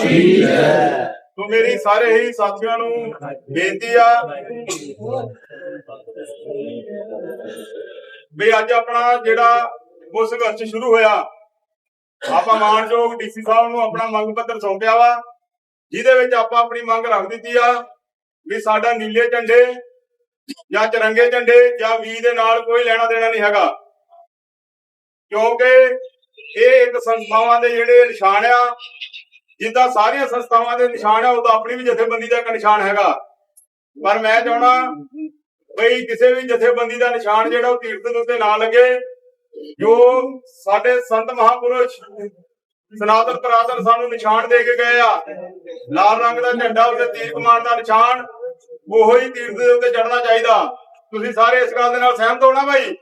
ਕੀ ਜੈ ਸੋ ਮੇਰੀ ਸਾਰੇ ਹੀ ਸਾਥੀਆਂ ਨੂੰ ਬੇਨਤੀ ਆ। ਵੀ ਅੱਜ ਆਪਣਾ ਜਿਹੜਾ ਉਹ ਸੰਘਰਸ਼ ਸ਼ੁਰੂ ਹੋਇਆ, ਆਪਾਂ ਮਾਨਯੋਗ ਡੀਸੀ ਸਾਹਿਬ ਨੂੰ ਆਪਣਾ ਮੰਗ ਪੱਤਰ ਸੌਂਪਿਆ ਵਾ, ਜਿਹਦੇ ਵਿੱਚ ਆਪਾਂ ਆਪਣੀ ਮੰਗ ਰੱਖ ਦਿੱਤੀ ਆ ਵੀ ਸਾਡਾ ਨੀਲੇ ਝੰਡੇ ਜਾਂ ਚਰੰਗੇ ਝੰਡੇ ਜਾਂ ਵੀ ਦੇ ਨਾਲ ਕੋਈ ਲੈਣਾ ਦੇਣਾ ਨਹੀਂ ਹੈਗਾ। ਕਿਉਂਕਿ ਇਹ ਇੱਕ ਸੰਸਥਾਵਾਂ ਦੇ ਜਿਹੜੇ ਨਿਸ਼ਾਨ ਆ ਜਿੱਦਾਂ ਸਾਰੀਆਂ ਸੰਸਥਾਵਾਂ ਦੇ ਨਿਸ਼ਾਨ ਆ ਉਹਦਾ ਆਪਣੀ ਵੀ ਜਥੇਬੰਦੀ ਦਾ ਇੱਕ ਨਿਸ਼ਾਨ ਹੈਗਾ। ਪਰ ਮੈਂ ਚਾਹਣਾ ਬਈ ਕਿਸੇ ਵੀ ਜਥੇਬੰਦੀ ਦਾ ਨਿਸ਼ਾਨ ਜਿਹੜਾ ਉਹ ਤੀਰਥ ਦੇ ਉੱਤੇ ਨਾ ਲੱਗੇ, ਜੋ ਸਾਡੇ ਸੰਤ ਮਹਾਪੁਰਸ਼ ਸਨਾਤਨ ਪ੍ਰਾਤਨ ਸਾਨੂੰ ਨਿਸ਼ਾਨ ਦੇ ਕੇ ਗਏ ਆ। ਲਾਲ ਰੰਗ ਦਾ ਝੰਡਾ ਉੱਤੇ ਤੀਰ ਕਮਾਨ ਦਾ ਨਿਸ਼ਾਨ, ਉਹੋ ਹੀ ਤੀਰਥ ਦੇ ਉੱਤੇ ਚੜਨਾ ਚਾਹੀਦਾ। ਤੁਸੀਂ ਸਾਰੇ ਇਸ ਗੱਲ ਦੇ ਨਾਲ ਸਹਿਮਤ ਹੋ ਨਾ ਭਾਈ